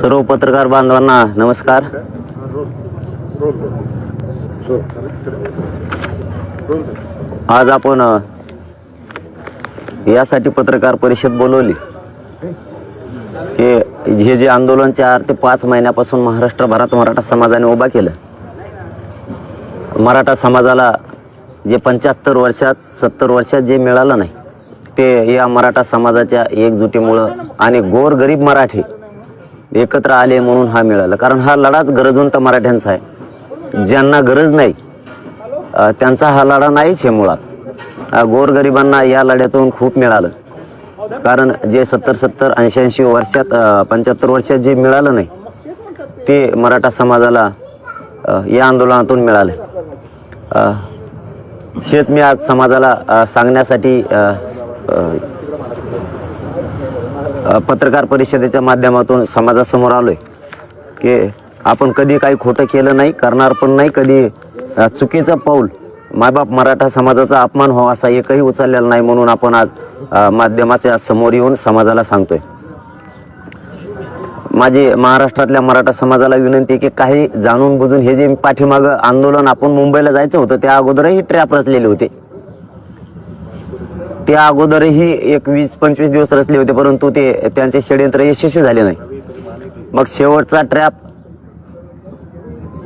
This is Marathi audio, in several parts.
सर्व पत्रकार बांधवांना नमस्कार. आज आपण यासाठी पत्रकार परिषद बोलवली. हे हे जे आंदोलन चार ते पाच महिन्यापासून महाराष्ट्रभरात मराठा समाजाने उभा केलं. मराठा समाजाला जे पंच्याहत्तर वर्षात सत्तर वर्षात जे मिळालं नाही ते या मराठा समाजाच्या एकजुटीमुळं आणि गोरगरीब मराठी एकत्र आले म्हणून हा मिळाला. कारण हा लढाच गरजवंत मराठ्यांचा आहे. ज्यांना गरज नाही त्यांचा हा लढा नाहीच आहे मुळात. गोरगरिबांना या लढ्यातून खूप मिळालं. कारण जे सत्तर सत्तर ऐंशी ऐंशी वर्षात पंच्याहत्तर वर्षात जे मिळालं नाही ते मराठा समाजाला या आंदोलनातून मिळाले. हेच मी आज समाजाला सांगण्यासाठी पत्रकार परिषदेच्या माध्यमातून समाजासमोर आलोय की आपण कधी काही खोटं केलं नाही करणार पण नाही कधी चुकीचं पाऊल मायबाप मराठा समाजाचा अपमान व्हावा असा एकही उचललेला नाही म्हणून आपण आज माध्यमाच्या समोर येऊन समाजाला सांगतोय. माझी महाराष्ट्रातल्या मराठा समाजाला विनंती आहे की काही जाणून बुजून हे जे पाठीमागं आंदोलन आपण मुंबईला जायचं होतं त्या अगोदरही ट्रॅप रचलेले होते. त्या अगोदरही एक वीस पंचवीस दिवस रचले होते परंतु ते त्यांचे षडयंत्र यशस्वी झाले नाही. मग शेवटचा ट्रॅप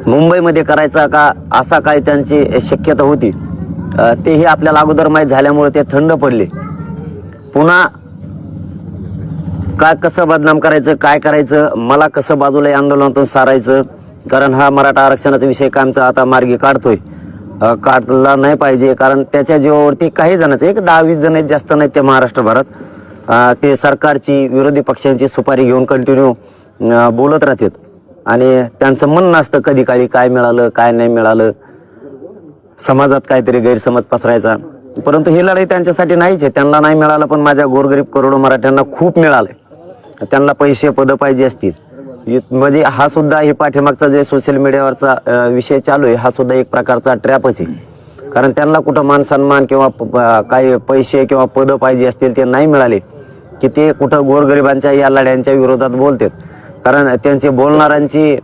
मुंबईमध्ये करायचा का असा काय त्यांची शक्यता होती? तेही आपल्याला अगोदर माहीत झाल्यामुळे ते थंड पडले. पुन्हा काय कसं बदनाम करायचं काय करायचं मला कसं बाजूला आंदोलनातून सारायचं कारण हा मराठा आरक्षणाचा विषय कायमचा आता मार्गी काढतोय? अ, काढला नाही पाहिजे कारण त्याच्या जीवावरती काही जणांचं एक दहा वीस जण आहेत जास्त नाहीत ते महाराष्ट्रभरात अ, ते सरकारची विरोधी पक्षांची सुपारी घेऊन कंटिन्यू बोलत राहतात. आणि त्यांचं म्हणणं असतं कधी काळी काय मिळालं काय नाही मिळालं. समाजात काहीतरी गैरसमज पसरायचा. परंतु ही लढाई त्यांच्यासाठी नाहीच आहे. त्यांना नाही मिळालं पण माझ्या गोरगरीब करोडो मराठ्यांना खूप मिळालंय. त्यांना पैसे पदं पाहिजे असतील. इ- म्हणजे हा सुद्धा हे पाठीमागचा जे सोशल मीडियावरचा विषय चालू आहे हा सुद्धा एक प्रकारचा ट्रॅपच आहे. कारण त्यांना कुठं मान सन्मान किंवा प- प- काही पैसे किंवा पदं पाहिजे असतील ते नाही मिळाले की ते कुठं गोरगरिबांच्या या लढ्यांच्या विरोधात बोलतात. कारण त्यांची बोलणाऱ्यांची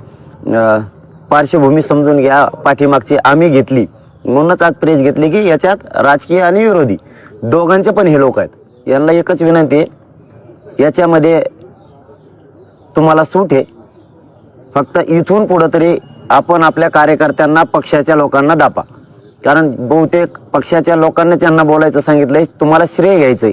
पार्श्वभूमी समजून घ्या पाठीमागची आम्ही घेतली. म्हणूनच आज प्रेस घेतली की याच्यात राजकीय आणि विरोधी. दोघांचे पण हे लोक आहेत. यांना एकच विनंती आहे. याच्यामध्ये तुम्हाला सूट आहे. फक्त इथून पुढं तरी आपण आपल्या कार्यकर्त्यांना पक्षाच्या लोकांना दापा. कारण बहुतेक पक्षाच्या लोकांना त्यांना बोलायचं सांगितलंय तुम्हाला श्रेय घ्यायचंय.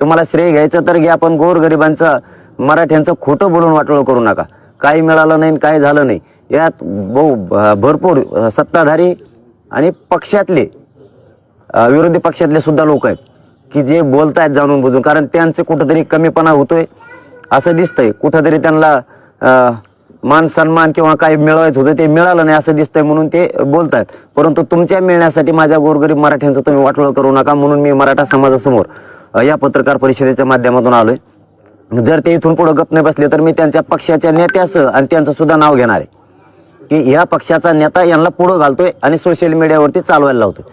तुम्हाला श्रेय घ्यायचं तर घ्या पण गोरगरिबांचं मराठ्यांचं खोटं बोलून वाटोळं करू नका. काही मिळालं नाही काही झालं नाही. यात बहु भरपूर सत्ताधारी आणि पक्षातले विरोधी पक्षातले सुद्धा लोक आहेत की जे बोलतायत जाणून बुजून. कारण त्यांचे कुठंतरी कमीपणा होतोय. असं दिसतंय. कुठंतरी त्यांना मान सन्मान किंवा काही मिळवायचं होतं ते मिळालं नाही असं दिसतंय म्हणून ते बोलतात परंतु तुमच्या मिळण्यासाठी माझ्या गोरगरीब मराठ्यांचं तुम्ही वाटोळ करू नका म्हणून मी मराठा समाजासमोर या पत्रकार परिषदेच्या माध्यमातून आलोय. जर ते इथून पुढे गप नाही बसले तर मी त्यांच्या पक्षाच्या नेत्यासह आणि त्यांचं सुद्धा नाव घेणार आहे. की ह्या पक्षाचा नेता यांना पुढं घालतोय आणि सोशल मीडियावरती चालवायला लावतोय.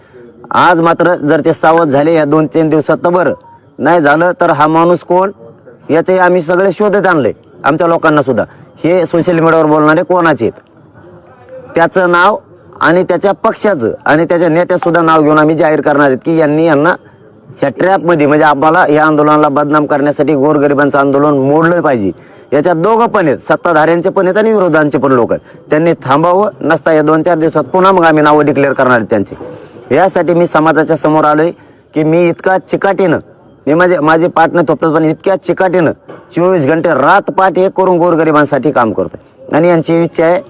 आज मात्र जर ते सावध झाले या दोन तीन दिवसात तर बरं. नाही झालं तर हा माणूस कोण? याचे आम्ही सगळे शोधत आणले आमच्या लोकांना सुद्धा. हे सोशल मीडियावर बोलणारे कोणाचे आहेत? त्याचं नाव आणि त्याच्या पक्षाचं आणि त्याच्या नेत्यासुद्धा नाव घेऊन आम्ही जाहीर करणार आहेत की यांनी यांना ह्या ट्रॅपमध्ये म्हणजे आम्हाला या आंदोलनाला बदनाम करण्यासाठी गोरगरिबांचं आंदोलन मोडलं पाहिजे. याच्यात दोघं पण आहेत सत्ताधाऱ्यांचे पण आहेत आणि विरोधांचे पण लोक आहेत. त्यांनी थांबावं नसता या दोन चार दिवसात पुन्हा मग आम्ही नावं डिक्लेअर करणार आहेत त्यांचे. यासाठी मी समाजाच्या समोर आलोय की मी इतका चिकाटीनं मी माझे माझे पाटणं थोपटत पण इतक्या चिकाटीनं चोवीस घंटे रात पाठ हे करून गोरगरिबांसाठी काम करतो आणि यांची इच्छा आहे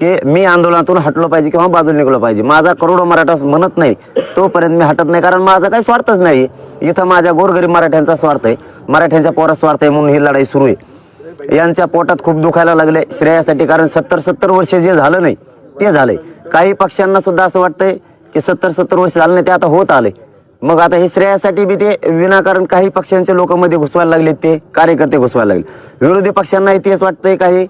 की मी आंदोलनातून हटलो पाहिजे किंवा बाजूला निघलो पाहिजे. माझा करोडो मराठा म्हणत नाही तोपर्यंत मी हटत नाही. कारण माझा काही स्वार्थच नाही. इथं माझ्या गोरगरीब मराठ्यांचा स्वार्थ आहे. मराठ्यांच्या पोरा स्वार्थ आहे म्हणून ही लढाई सुरू आहे. यांच्या पोटात खूप दुखायला लागले. श्रेयासाठी कारण सत्तर सत्तर वर्ष जे झालं नाही ते झालंय. काही पक्षांना सुद्धा असं वाटतंय की सत्तर सत्तर वर्ष झालं नाही ते आता होत आले मग आता हे श्रेयासाठी बी ते विनाकारण काही पक्षांचे लोक मध्ये घुसवायला लागले ते कार्यकर्ते घुसवायला लागले. विरोधी पक्षांनाही तेच वाटतंय काही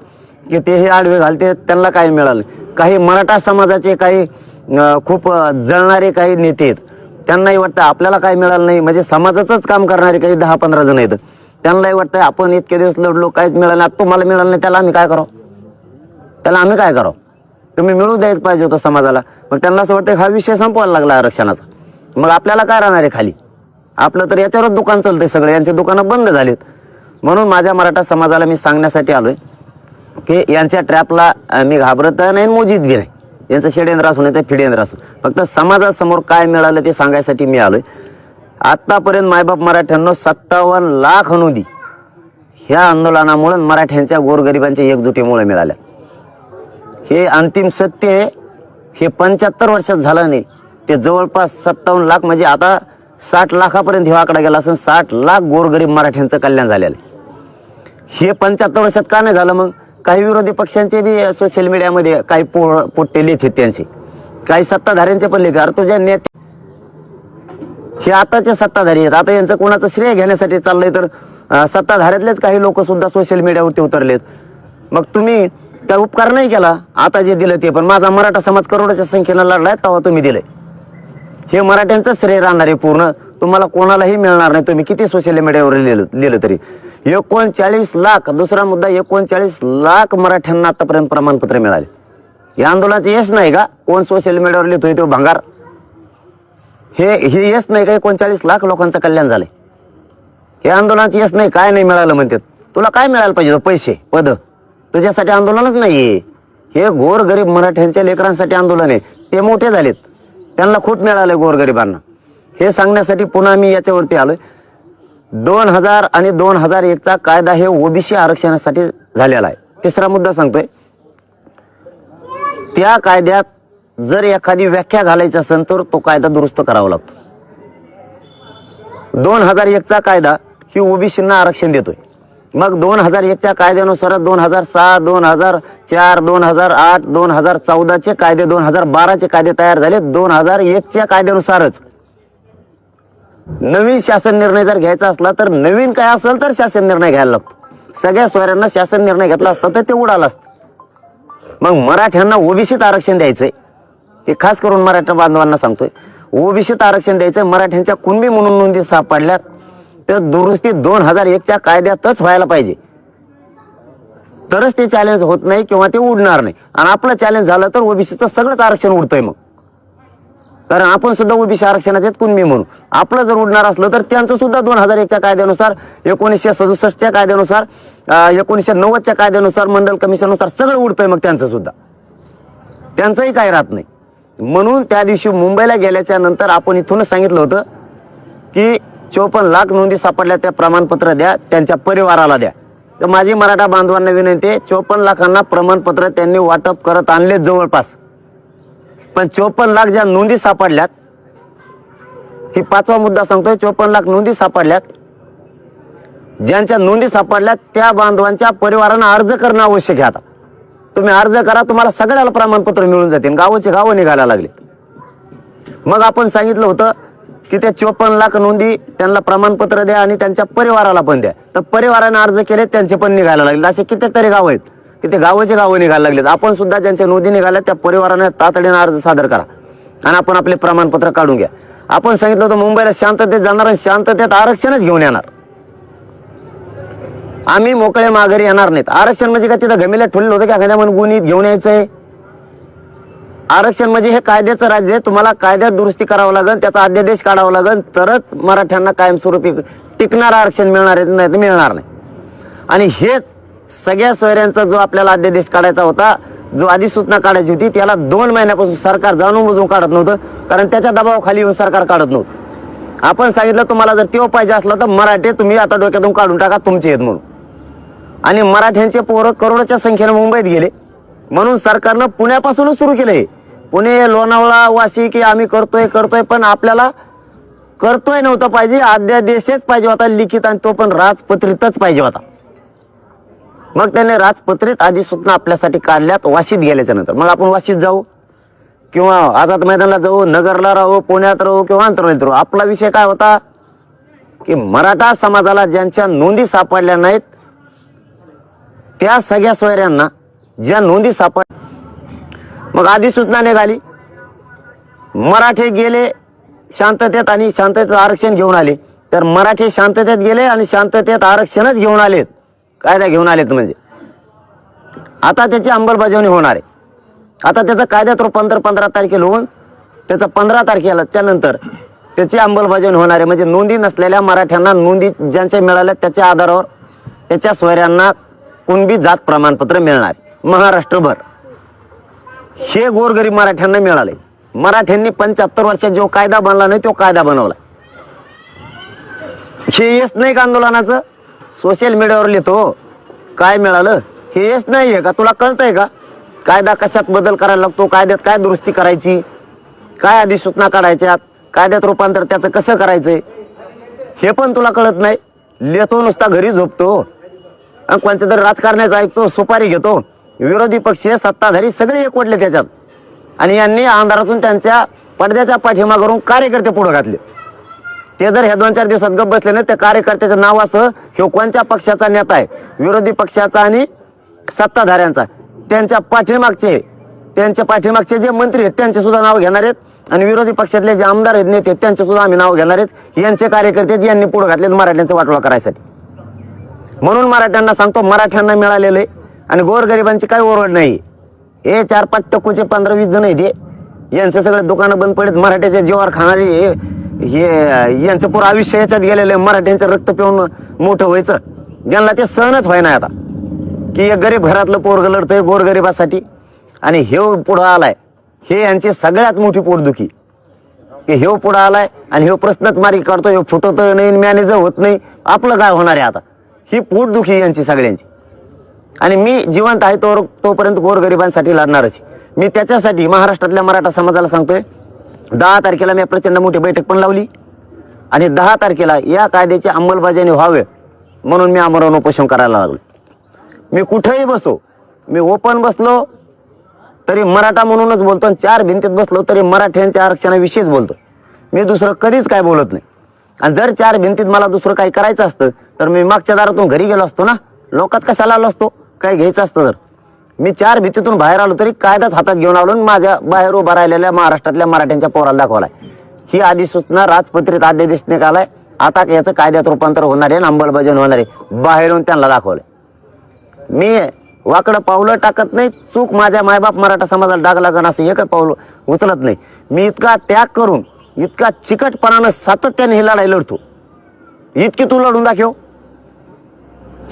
की ते हे आडवे घालते त्यांना काय मिळालं? काही मराठा समाजाचे काही खूप जळणारे काही नेते आहेत त्यांनाही वाटतं आपल्याला काय मिळालं नाही? म्हणजे समाजाचंच काम करणारे काही दहा पंधरा जण आहेत त्यांनाही वाटतं आपण इतके दिवस लढलो काहीच मिळालं नाही. तुम्हाला मिळालं नाही त्याला आम्ही काय करावं? त्याला आम्ही काय करावं? तुम्ही मिळू द्यायच पाहिजे होतं समाजाला. मग त्यांना असं वाटतं हा विषय संपवायला लागला आरक्षणाचा. मग आपल्याला काय राहणार आहे खाली? आपलं तर याच्यावरच दुकान चालतंय सगळे. यांचे दुकानं बंद झालेत. म्हणून माझ्या मराठा समाजाला मी सांगण्यासाठी आलोय की यांच्या ट्रॅपला मी घाबरत नाही मोजीत बी नाही. यांचं षडेंद्र असू नाही फिडेंद्र असू फक्त समाजासमोर काय मिळालं ते सांगायसाठी मी आलोय. आत्तापर्यंत मायबाप मराठ्यांना सत्तावन्न लाख अनुदी ह्या आंदोलनामुळे मराठ्यांच्या गोरगरिबांच्या एकजुटीमुळे मिळाल्या. हे अंतिम सत्य हे पंच्याहत्तर वर्षात झालं नाही. ते जवळपास सत्तावन्न लाख म्हणजे आता साठ लाखापर्यंत हे आकडा गेला असून साठ लाख गोरगरीब मराठ्यांचं कल्याण झालेलं आहे. हे पंच्याहत्तर वर्षात का नाही झालं मग? काही विरोधी पक्षांचे बी सोशल मीडियामध्ये काही पो पोट्टे लिहित आहेत त्यांचे. काही सत्ताधाऱ्यांचे पण लिहित अरे तुझ्या नेते हे आताचे सत्ताधारी आहेत. आता यांचं कोणाचं श्रेय घेण्यासाठी चाललंय तर सत्ताधाऱ्यातलेच काही लोक सुद्धा सोशल मीडियावरती उतरलेत. मग तुम्ही त्या उपकार नाही केला? आता जे दिलं ते. पण माझा मराठा समाज करोडाच्या संख्येनं लढलाय तेव्हा तुम्ही दिले हे मराठ्यांचं श्रेय राहणार आहे पूर्ण. तुम्हाला कोणालाही मिळणार नाही. तुम्ही किती सोशल मीडियावर लिहिलं लिहिलं तरी. एकोणचाळीस लाख दुसरा मुद्दा एकोणचाळीस लाख मराठ्यांना आतापर्यंत प्रमाणपत्र मिळाले. या आंदोलनाचं यश नाही का? कोण सोशल मीडियावर लिहितोय तो भंगार? हे हे यश नाही का? एकोणचाळीस लाख लोकांचं कल्याण झालंय. हे आंदोलनाचं यश नाही काय नाही मिळालं म्हणतात तुला काय मिळायला पाहिजे? पैसे पद. तुझ्यासाठी आंदोलनच नाहीये. हे गोर गरीब मराठ्यांच्या लेकरांसाठी आंदोलन आहे. ते मोठे झालेत. त्यांना खूप मिळालं गोरगरिबांना. हे सांगण्यासाठी पुन्हा मी याच्यावरती आलोय. दोन हजार आणि दोन हजार एकचा कायदा हे ओबीसी आरक्षणासाठी झालेला आहे. तिसरा मुद्दा सांगतोय. त्या कायद्यात जर एखादी व्याख्या घालायची असेल तर तो कायदा दुरुस्त करावा लागतो. दोन हजार एकचा कायदा ही ओबीसींना आरक्षण देतोय. मग दोन हजार एकच्या कायद्यानुसार दोन हजार सहा दोन हजार चार दोन हजार आठ दोन हजार चौदाचे कायदे दोन हजार बाराचे कायदे तयार झाले. दोन हजार एकच्या कायद्यानुसारच. नवीन शासन निर्णय जर घ्यायचा असला तर नवीन काय असेल तर शासन निर्णय घ्यायला लागतो. सगळ्या सोयऱ्यांना शासन निर्णय घेतला असता तर ते उडालं असतं. मग मराठ्यांना ओबीसीत आरक्षण द्यायचंय. ते खास करून मराठा बांधवांना सांगतोय. ओबीसीत आरक्षण द्यायचंय. मराठ्यांच्या कुणबी म्हणून नोंदी सापडल्यात. तर दुरुस्ती दोन हजार एकच्या कायद्यातच व्हायला पाहिजे. तरच ते चॅलेंज होत नाही किंवा ते उडणार नाही. आणि आपलं चॅलेंज झालं तर ओबीसीचं सगळंच आरक्षण उडतंय मग. कारण आपण सुद्धा ओबीसी आरक्षणात आहेत कुणबी म्हणून. आपलं जर उडणार असलं तर त्यांचं सुद्धा दोन हजार एकच्या कायद्यानुसार एकोणीसशे सदुसष्टच्या कायद्यानुसार एकोणीसशे नव्वदच्या कायद्यानुसार मंडल कमिशननुसार सगळं उडतंय मग त्यांचं सुद्धा. त्यांचंही काही राहत नाही. म्हणून त्या दिवशी मुंबईला गेल्याच्यानंतर आपण इथूनच सांगितलं होतं की चोपन्न लाख नोंदी सापडल्या त्या प्रमाणपत्र द्या त्यांच्या परिवाराला द्या. तर माझी मराठा बांधवांना विनंती आहे चोपन्न लाखांना प्रमाणपत्र त्यांनी वाटप करत आणले जवळपास. पण चोपन्न लाख ज्या नोंदी सापडल्यात ही पाचवा मुद्दा सांगतोय चोपन्न लाख नोंदी सापडल्यात ज्यांच्या नोंदी सापडल्यात त्या बांधवांच्या परिवारांना अर्ज करणं आवश्यक आहे आता. तुम्ही अर्ज करा तुम्हाला सगळ्याला प्रमाणपत्र मिळून जातील गावाचे गावं निघायला लागले. मग आपण सांगितलं होतं की त्या चोपन्न लाख नोंदी त्यांना प्रमाणपत्र द्या आणि त्यांच्या परिवाराला पण द्या. तर परिवाराने अर्ज केले त्यांचे पण निघायला लागले. असे कितीतरी गाव आहेत. की ते गावाचे गावं निघायला लागलेत. आपण सुद्धा ज्यांच्या नोंदी निघाल्या त्या परिवाराने तातडीने अर्ज सादर करा. आणि आपण आपले प्रमाणपत्र काढून घ्या. आपण सांगितलं होतं मुंबईला शांततेत जाणार आणि शांततेत आरक्षणच घेऊन येणार. आम्ही मोकळे माघारी येणार नाहीत. आरक्षण म्हणजे काय? तिथं गमीला ठेवलेलं होतं की एखाद्या म्हणून गुन्हीत घेऊन यायचंय. आरक्षण म्हणजे हे कायद्याचं राज्य आहे. तुम्हाला कायद्यात दुरुस्ती करावं लागेल त्याचा अध्यादेश काढावा लागेल. तरच मराठ्यांना कायमस्वरूपी टिकणारं आरक्षण मिळणार नाही तर मिळणार नाही. आणि हेच सगळ्या सोयऱ्यांचा जो आपल्याला अध्यादेश काढायचा होता जो अधिसूचना काढायची होती त्याला दोन महिन्यापासून सरकार जाणून बुजून काढत नव्हतं कारण त्याच्या दबावाखाली येऊन सरकार काढत नव्हतं. आपण सांगितलं तुम्हाला जर तेव्हा पाहिजे असलं तर मराठे तुम्ही आता डोक्यातून काढून टाका तुमचे आहेत म्हणून. आणि मराठ्यांचे पोरं करोडच्या संख्येने मुंबईत गेले. म्हणून सरकारनं पुण्यापासूनच सुरू केलं हे. पुणे लोणावळा वाशी की आम्ही करतोय करतोय पण आपल्याला करतोय नव्हतं पाहिजे. अध्यादेशच पाहिजे होता लिखित आणि तो पण राजपत्रितच पाहिजे होता. मग त्याने राजपत्रित अधिसूचना आपल्यासाठी काढल्यात वाशीत गेल्याच्यानंतर. मग आपण वाशीत जाऊ? किंवा आझाद मैदानाला जाऊ नगरला राहू पुण्यात राहू किंवा आंतरवलीत राहू? आपला विषय काय होता? की मराठा समाजाला ज्यांच्या नोंदी सापडल्या नाहीत त्या सगळ्या सोयऱ्यांना ज्या नोंदी सापड मग अधिसूचना निघाली. मराठे गेले शांततेत आणि शांततेत आरक्षण घेऊन आले. तर मराठी शांततेत गेले आणि शांततेत आरक्षणच घेऊन आलेत. कायदा घेऊन आलेत म्हणजे. आता त्याची अंमलबजावणी होणार आहे. आता त्याचं कायद्यात रूपांतर पंधरा तारखेला होऊन त्याचं पंधरा तारखेला त्यानंतर त्याची अंमलबजावणी होणार आहे. म्हणजे नोंदी नसलेल्या मराठ्यांना नोंदी ज्यांच्या मिळाल्या त्याच्या आधारावर त्याच्या सोयऱ्यांना कुणबी जात प्रमाणपत्र मिळणार महाराष्ट्रभर. हे गोरगरीब मराठ्यांना मिळाले. मराठ्यांनी पंच्याहत्तर वर्षात जो कायदा बनला नाही तो कायदा बनवला. हे येस नाही का आंदोलनाचं? सोशल मीडियावर लिहितो. काय मिळालं? हे येस नाही आहे का? तुला कळतंय का? कायदा कशात बदल करायला लागतो? कायद्यात काय दुरुस्ती करायची? काय अधिसूचना काढायच्यात? कायद्यात रूपांतर त्याचं कसं करायचंय? हे पण तुला कळत नाही? लिहितो नुसता घरी झोपतो. आणि कोणत्या तरी राजकारण्याचं ऐकतो सुपारी घेतो. विरोधी पक्ष सत्ताधारी सगळे एकवटले त्याच्यात. आणि यांनी आमदारातून त्यांच्या पडद्याच्या करून कार्यकर्ते पुढे घातले. ते जर ह्या दोन चार दिवसात गप बसले ना त्या कार्यकर्त्याच्या नावासह ह्यो कोणत्या पक्षाचा नेता आहे? विरोधी पक्षाचा आणि सत्ताधाऱ्यांचा. त्यांच्या पाठीमागचे त्यांच्या पाठीमागचे जे मंत्री आहेत त्यांचे सुद्धा नाव घेणार आहेत. आणि विरोधी पक्षातले जे आमदार आहेत नेते आहेत त्यांचे सुद्धा आम्ही नाव घेणार आहेत. यांचे कार्यकर्ते यांनी पुढे घातले मराठ्यांचा वाटोळा करायसाठी. म्हणून मराठ्यांना सांगतो मराठ्यांना मिळालेलं आहे आणि गोरगरिबांची काही ओरड नाही. हे चार पाच टक्कूचे पंधरा वीस जण आहेत हे. यांचं सगळं दुकानं बंद पडत मराठ्याच्या जीवावर खाणारे हे यांचं पुरं आयुष्य याच्यात गेलेलं आहे मराठ्यांचं रक्त पिऊन मोठं व्हायचं. ज्यांना ते सहनच व्हायना आता. की एक गरीब घरातलं पोरग लढतंय गोरगरिबासाठी. आणि हे पुढं आलाय. हे यांची सगळ्यात मोठी पोटदुखी. की हे पुढं आलाय आणि हे प्रश्नच मार्गी काढतो हे फुटवत नाही मॅनेजर होत नाही. आपलं काय होणार आहे आता. ही पोटदुखी यांची सगळ्यांची. आणि मी जिवंत आहे तो तोपर्यंत गोरगरिबांसाठी लढणारच मी त्याच्यासाठी महाराष्ट्रातल्या मराठा समाजाला सांगतोय दहा तारखेला मी प्रचंड मोठी बैठक पण लावली आणि दहा तारखेला या कायद्याची अंमलबजावणी व्हावे म्हणून मी आमरण उपोषण करायला लागलो. मी कुठेही बसो मी ओपन बसलो तरी मराठा म्हणूनच बोलतो आणि चार भिंतीत बसलो तरी मराठ्यांच्या आरक्षणाविषयीच बोलतो. मी दुसरं कधीच काय बोलत नाही. आणि जर चार भिंतीत मला दुसरं काही करायचं असतं तर मी मागच्या दारातून घरी गेलो असतो ना? लोकात कशाला आलो असतो? काय घ्यायचं असतं तर? मी चार भीतीतून बाहेर आलो तरी कायदाच हातात घेऊन आलो आणि माझ्या बाहेर उभा राहिलेल्या महाराष्ट्रातल्या मराठ्यांच्या पोराला दाखवलाय. ही अधिसूचना राजपत्रित अध्यादेश निघालाय आता याचं कायद्यात रूपांतर होणार आहे आणि अंमलबजावणी होणार आहे. बाहेरून त्यांना दाखवलंय. मी वाकडं पावलं टाकत नाही. चूक माझ्या मायबाप मराठा समाजाला डाग लागण असं एक पावलं उचलत नाही. मी इतका त्याग करून इतका चिकटपणानं सातत्याने ही लढाई लढतो. इतकी तू लढून दाखव.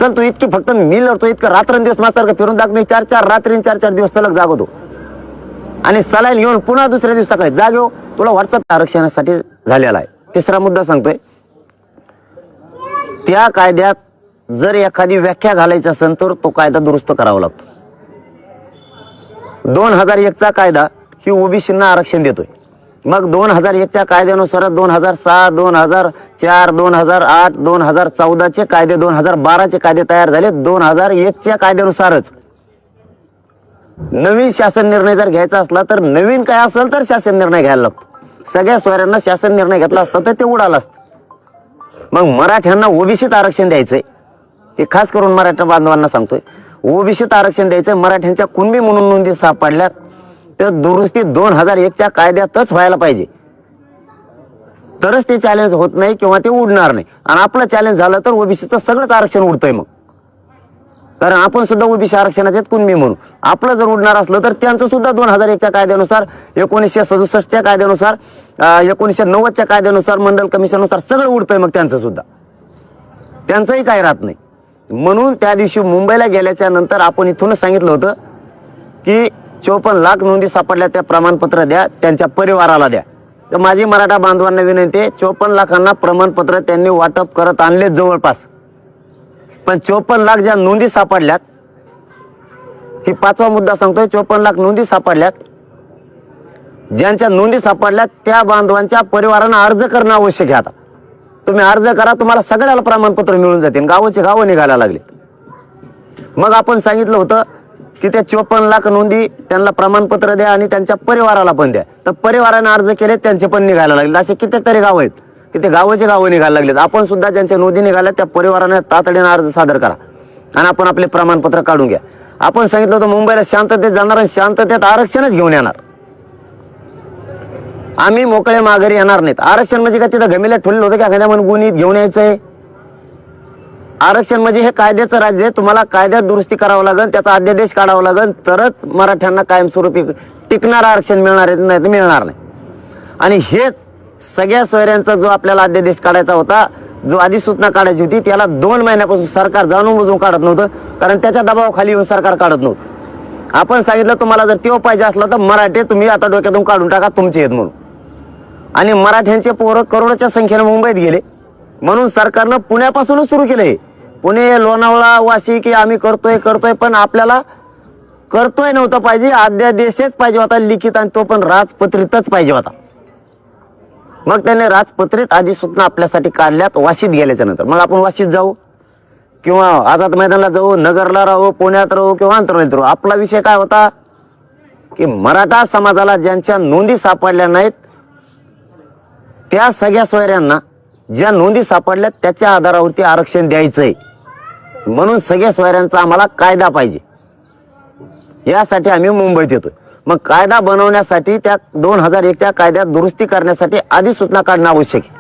चल तू इतकी फक्त मी लढतो इतकं रात्रंदिवस माझ्यासारखं फिरून दाख मी चार चार रात्री चार चार दिवस सलग जागवतो. आणि सलाईन येऊन पुन्हा दुसऱ्या दिवस सकाळी जागेव तुला व्हॉट्सअप आरक्षणासाठी झालेला आहे. तिसरा मुद्दा सांगतोय. त्या कायद्यात जर एखादी व्याख्या घालायची असेल तर तो कायदा दुरुस्त करावा लागतो. दोन हजार एकचा कायदा ही ओबीसींना आरक्षण देतोय. मग दोन हजार एकच्या कायद्यानुसार दोन हजार सहा दोन हजार चार दोन हजार आठ दोन हजार चौदाचे कायदे दोन हजार बाराचे कायदे तयार झाले दोन हजार एकच्या कायद्यानुसारच. नवीन शासन निर्णय जर घ्यायचा असला तर नवीन काय असेल तर शासन निर्णय घ्यायला लागतो. सगळ्या सोयऱ्यांना शासन निर्णय घेतला असता तर ते उडालं असतं. मग मराठ्यांना ओबीसीत आरक्षण द्यायचंय. ते खास करून मराठा बांधवांना सांगतोय. ओबीसीत आरक्षण द्यायचं मराठ्यांच्या कुणबी म्हणून नोंदी सापडल्यात. तर दुरुस्ती दोन हजार एकच्या कायद्यातच व्हायला पाहिजे. तरच ते चॅलेंज होत नाही किंवा ते उडणार नाही. आणि आपलं चॅलेंज झालं तर ओबीसीचं सगळंच आरक्षण उडतंय मग. कारण आपण सुद्धा ओबीसी आरक्षणात येत कुणबी म्हणून. आपलं जर उडणार असलं तर त्यांचं सुद्धा दोन हजार एकच्या कायद्यानुसार एकोणीसशे सदुसष्टच्या कायद्यानुसार एकोणीसशे नव्वदच्या कायद्यानुसार मंडल कमिशननुसार सगळं उडतंय मग त्यांचं सुद्धा. त्यांचंही काही राहत नाही. म्हणून त्या दिवशी मुंबईला गेल्याच्यानंतर आपण इथूनच सांगितलं होतं की चोपन्न लाख नोंदी सापडल्या त्या प्रमाणपत्र द्या त्यांच्या परिवाराला द्या. तर माझी मराठा बांधवांना विनंती आहे चोपन्न लाखांना प्रमाणपत्र त्यांनी वाटप करत आणले जवळपास. पण चोपन्न लाख ज्या नोंदी सापडल्यात ही पाचवा मुद्दा सांगतोय चोपन्न लाख नोंदी सापडल्यात ज्यांच्या नोंदी सापडल्यात त्या बांधवांच्या परिवारांना अर्ज करणं आवश्यक आहे आता. तुम्ही अर्ज करा तुम्हाला सगळ्याला प्रमाणपत्र मिळून जातील गावाचे गावं निघायला लागले. मग आपण सांगितलं होतं की त्या चोपन्न लाख नोंदी त्यांना प्रमाणपत्र द्या आणि त्यांच्या परिवाराला पण द्या. तर परिवाराने अर्ज केले त्यांचे पण निघायला लागले असे कितीतरी गाव आहेत. की ते गावाचे गावं निघायला लागलेत. आपण सुद्धा ज्यांच्या नोंदी निघाल्या त्या परिवाराने तातडीने अर्ज सादर करा. आणि आपण आपले प्रमाणपत्र काढून घ्या. आपण सांगितलं होतं मुंबईला शांततेत जाणार आणि शांततेत आरक्षणच घेऊन येणार. आम्ही मोकळे माघारी येणार नाहीत. आरक्षण म्हणजे काय? तिथं गमीला ठेवलेलं होतं की एखाद्या म्हणून गुणीत घेऊन यायचंय. आरक्षण म्हणजे हे कायद्याचं राज्य आहे. तुम्हाला कायद्यात दुरुस्ती करावं लागेल त्याचा अध्यादेश काढावा लागेल. तरच मराठ्यांना कायमस्वरूपी टिकणारं आरक्षण मिळणार आहे नाही तर मिळणार नाही. आणि हेच सगळ्या सोयऱ्यांचा जो आपल्याला अध्यादेश काढायचा होता जो अधिसूचना काढायची होती त्याला दोन महिन्यापासून सरकार जाणून बुजून काढत नव्हतं कारण त्याच्या दबावाखाली येऊन सरकार काढत नव्हतं. आपण सांगितलं तुम्हाला जर तेव्हा पाहिजे असलं तर मराठे तुम्ही आता डोक्यातून काढून टाका तुमचे आहेत म्हणून. आणि मराठ्यांचे पोरं करोडच्या संख्येनं मुंबईत गेले. म्हणून सरकारनं पुण्यापासूनच सुरू केलं हे. पुणे लोणावळा वाशी की आम्ही करतोय करतोय पण आपल्याला करतोय नव्हतं पाहिजे. अध्यादेशच पाहिजे होता लिखित आणि तो पण राजपत्रितच पाहिजे होता. मग त्याने राजपत्रित अधिसूचना आपल्यासाठी काढल्यात वाशीत गेल्याच्यानंतर. मग आपण वाशीत जाऊ किंवा आझाद मैदानाला जाऊ नगरला राहू पुण्यात राहू किंवा अंतराळीत राहू. आपला विषय काय होता की मराठा समाजाला ज्यांच्या नोंदी सापडल्या नाहीत त्या सगळ्या सोयऱ्यांना ज्या नोंदी सापडल्या त्याच्या आधारावरती आरक्षण द्यायचंय. म्हणून सगळ्या सोयऱ्यांचा आम्हाला कायदा पाहिजे. यासाठी आम्ही मुंबईत येतोय. मग कायदा बनवण्यासाठी त्या दोन हजार एकच्या कायद्यात दुरुस्ती करण्यासाठी अधिसूचना काढणं आवश्यक आहे.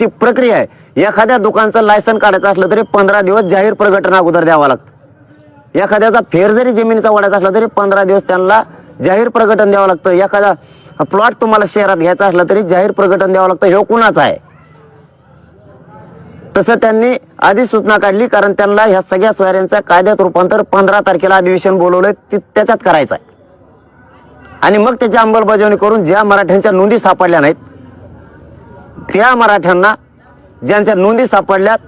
ती प्रक्रिया आहे. एखाद्या दुकानचं लायसन काढायचं असलं तरी पंधरा दिवस जाहीर प्रगटना अगोदर द्यावा लागतं. एखाद्याचा फेर जरी जमिनीचा वाढायचा असला तरी पंधरा दिवस त्यांना जाहीर प्रगटन द्यावं लागतं. एखादा प्लॉट तुम्हाला शहरात घ्यायचा असला तरी जाहीर प्रगटन द्यावं लागतं. हे कुणाचं आहे? तसं त्यांनी आधी सूचना काढली कारण त्यांना ह्या सगळ्या सोयऱ्यांचं कायद्यात रूपांतर पंधरा तारखेला अधिवेशन बोलवलंय ते त्याच्यात करायचं आहे आणि मग त्याची अंमलबजावणी करून ज्या मराठ्यांच्या नोंदी सापडल्या नाहीत त्या मराठ्यांना ज्यांच्या नोंदी सापडल्यात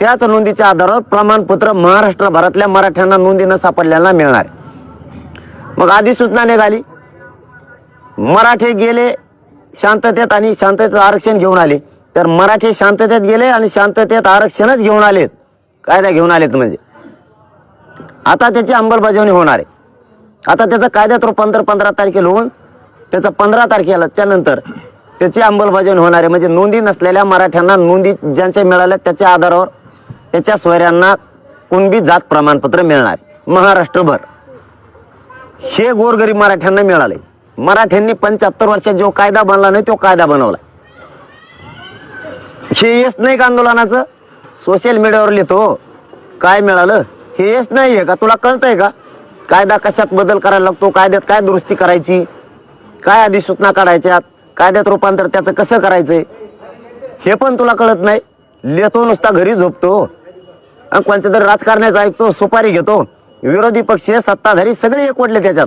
त्याच नोंदीच्या आधारावर प्रमाणपत्र महाराष्ट्रभरातल्या मराठ्यांना नोंदी न सापडलेल्या मिळणार. मग अधिसूचना निघाली. मराठे गेले शांततेत आणि शांततेत आरक्षण घेऊन आले. तर मराठी शांततेत गेले आणि शांततेत आरक्षणच घेऊन आलेत. कायदा घेऊन आलेत म्हणजे. आता त्याची अंमलबजावणी होणार आहे. आता त्याचं कायद्यात रूपांतर पंधरा तारखेला होऊन त्याचं पंधरा तारखेला त्यानंतर त्याची अंमलबजावणी होणार आहे. म्हणजे नोंदी नसलेल्या मराठ्यांना नोंदी ज्यांच्या मिळाल्या त्याच्या आधारावर त्याच्या सोयऱ्यांना कुणबी जात प्रमाणपत्र मिळणार. महाराष्ट्रभर. हे गोरगरीब मराठ्यांना मिळाले मराठ्यांनी पंच्याहत्तर वर्षात जो कायदा बनला नाही तो कायदा बनवला हे येस नाही का आंदोलनाचं? सोशल मीडियावर लिहितो. काय मिळालं? हे येस नाही आहे का? तुला कळतंय का? कायदा कशात बदल करायला लागतो? कायद्यात काय दुरुस्ती करायची? काय अधिसूचना काढायच्यात? कायद्यात रूपांतर त्याचं कसं करायचंय? हे पण तुला कळत नाही? लिहितो नुसता घरी झोपतो. आणि कोणत्या तरी राजकारण्याचं ऐकतो सुपारी घेतो. विरोधी पक्ष सत्ताधारी सगळे एकवटले त्याच्यात.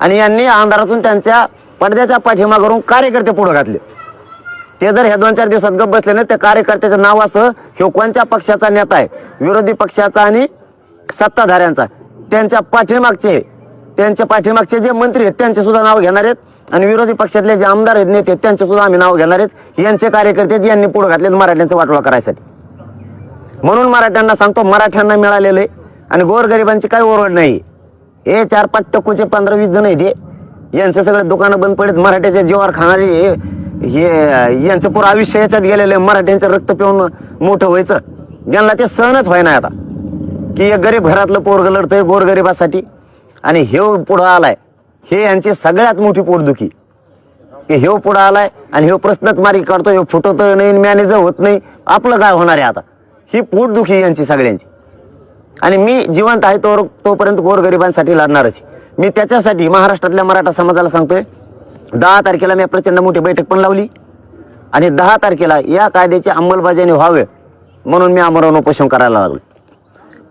आणि यांनी आमदारातून त्यांच्या पडद्याच्या पाठीमागरून कार्यकर्ते पुढे घातले. ते जर ह्या दोन चार दिवसात गप बसले ना त्या कार्यकर्त्याचं नाव असं ह्यो कोणत्या पक्षाचा नेता आहे? विरोधी पक्षाचा आणि सत्ताधाऱ्यांचा. त्यांच्या पाठीमागचे त्यांच्या पाठीमागचे जे मंत्री आहेत त्यांचे सुद्धा नाव घेणार आहेत. आणि विरोधी पक्षातले जे आमदार आहेत नेते आहेत, त्यांचे सुद्धा आम्ही नाव घेणार आहेत. यांचे कार्यकर्ते आहेत, यांनी पुढे घातले मराठ्यांचा वाटोळा करायसाठी. म्हणून मराठ्यांना सांगतो मराठ्यांना मिळालेलं आहे. आणि गोरगरिबांची काही ओरड नाही. हे चार पाच टक्कूचे पंधरा वीस जण आहेत यांचे यांचं सगळं दुकानं बंद पडत मराठ्याच्या जीवावर खाणारे हे यांचं पुरं आयुष्य याच्यात गेलेलं आहे. मराठ्यांचं रक्त पिऊन मोठं व्हायचं. ज्यांना ते सहनच व्हाय आता. की एक गरीब घरातलं पोरग लढतंय गोरगरिबासाठी. आणि हे पुढं आलाय. हे यांची सगळ्यात मोठी पोटदुखी. की हे पुढं आलाय आणि हे प्रश्नच मारी काढतो हे फुटवत नाही मॅनेजर होत नाही. आपलं काय होणार आहे आता? ही पोटदुखी यांची सगळ्यांची. आणि मी जिवंत आहे तो तोपर्यंत गोरगरिबांसाठी लढणारच मी त्याच्यासाठी महाराष्ट्रातल्या मराठा समाजाला सांगतोय दहा तारखेला मी प्रचंड मोठी बैठक पण लावली. आणि दहा तारखेला या कायद्याची अंमलबजावणी व्हावे म्हणून मी आमरण उपोषण करायला लागलो.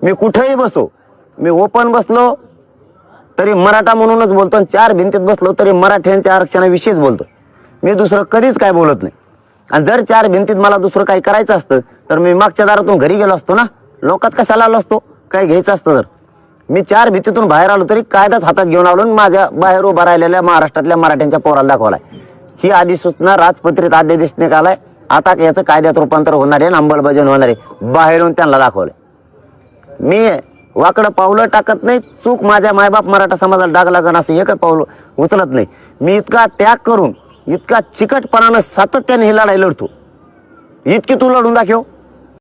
मी कुठेही बसो मी ओपन बसलो तरी मराठा म्हणूनच बोलतो आणि चार भिंतीत बसलो तरी मराठ्यांच्या आरक्षणाविषयीच बोलतो. मी दुसरं कधीच काय बोलत नाही. आणि जर चार भिंतीत मला दुसरं काही करायचं असतं तर मी मागच्या दारातून घरी गेलो असतो ना. लोकात कशाला आलो असतो? काय घ्यायचं असतं तर. मी चार भीतीतून बाहेर आलो तरी कायदाच हातात घेऊन आलो माझ्या बाहेर उभा राहिलेल्या महाराष्ट्रातल्या मराठ्यांच्या पोराला दाखवलाय. ही अधिसूचना राजपत्रित अध्यादेश निघालाय आता याचं कायद्यात रूपांतर होणार आहे आणि अंमलबजावणी होणार आहे. बाहेरून त्यांना दाखवलंय. मी वाकडं पावलं टाकत नाही चूक माझ्या मायबाप मराठा समाजाला डाग लागण असं एक पावलं उचलत नाही. मी इतका त्याग करून इतका चिकटपणानं सातत्याने ही लढाई लढतो. इतकी तू लढून दाखव.